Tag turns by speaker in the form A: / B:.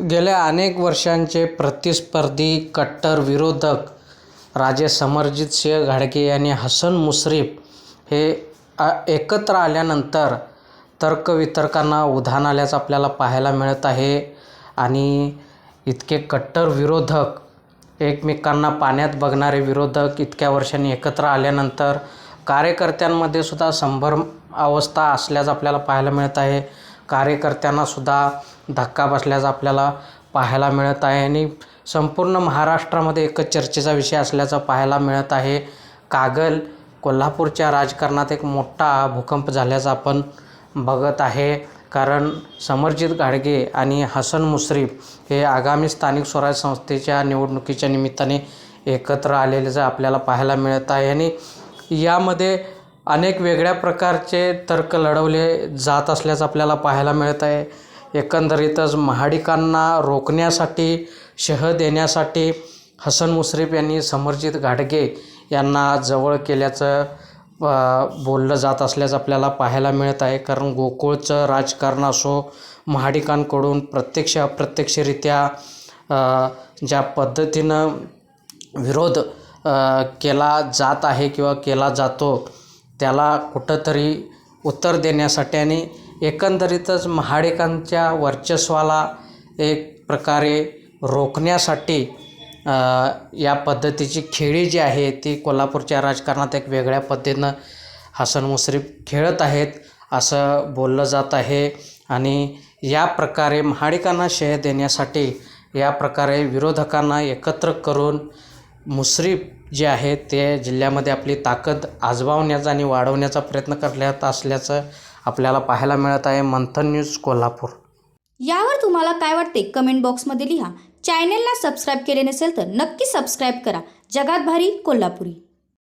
A: गेल्या अनेक वर्षांचे प्रतिस्पर्धी कट्टर विरोधक राजे समरजित सिंह घाडगे आणि हसन मुश्रीफ हे एकत्र आल्यानंतर तर्कवितर्कांना उधाण आल्याचं आपल्याला पाहायला मिळत आहे आणि इतके कट्टर विरोधक एकमेकांना पाण्यात बघणारे विरोधक इतक्या वर्षांनी एकत्र आल्यानंतर कार्यकर्त्यांमध्ये सुद्धा संभ्रम अवस्था असल्याचं आपल्याला पाहायला मिळत आहे. कार्यकर्त्यांनासुद्धा धक्का बसल्याचं आपल्याला पाहायला मिळत आहे. आणि संपूर्ण महाराष्ट्रामध्ये एकच चर्चेचा विषय असल्याचं पाहायला मिळत आहे. कागल कोल्हापूरच्या राजकारणात एक मोठा भूकंप झाल्याचं आपण बघत आहे. कारण समरजित गाडगे आणि हसन मुश्रीफ हे आगामी स्थानिक स्वराज संस्थेच्या निवडणुकीच्या निमित्ताने एकत्र आलेले आपल्याला पाहायला मिळत आहे. आणि यामध्ये अनेक वेगळ्या प्रकारचे तर्क लढवले जात असल्याचं आपल्याला पाहायला मिळत आहे एकंदरीतच महाडिकांना रोखण्यासाठी शह देण्यासाठी हसन मुश्रीफ यांनी समरजित घाडगे यांना जवळ केल्याचं बोललं जात असल्याचं आपल्याला पाहायला मिळत आहे कारण गोकुळचं राजकारण असो महाडिकांकडून प्रत्यक्ष अप्रत्यक्षरित्या ज्या पद्धतीनं विरोध केला जात आहे किंवा केला जातो त्याला कुठंतरी उत्तर देण्यासाठी आणि एकंदरीतच महाडिकांच्या वर्चस्वाला एक प्रकारे रोखण्यासाठी या पद्धतीची खेळी जी आहे ती कोल्हापूरच्या राजकारणात एक वेगळ्या पद्धतीनं हसन मुश्रीफ खेळत आहेत असं बोललं जात आहे. आणि या प्रकारे महाडिकांना शह देण्यासाठी या प्रकारे विरोधकांना एकत्र करून मुश्रीफ जे आहे ते जिल्ह्यामध्ये आपली ताकद आजमावण्याचा आणि वाढवण्याचा प्रयत्न करण्यात असल्याचं आपल्याला पाहायला मिळत आहे. मंथन न्यूज कोल्हापूर.
B: यावर तुम्हाला काय वाटते? कमेंट बॉक्समध्ये लिहा. चॅनेलला सबस्क्राईब केले नसेल तर नक्की सबस्क्राईब करा. जगात भारी कोल्हापुरी.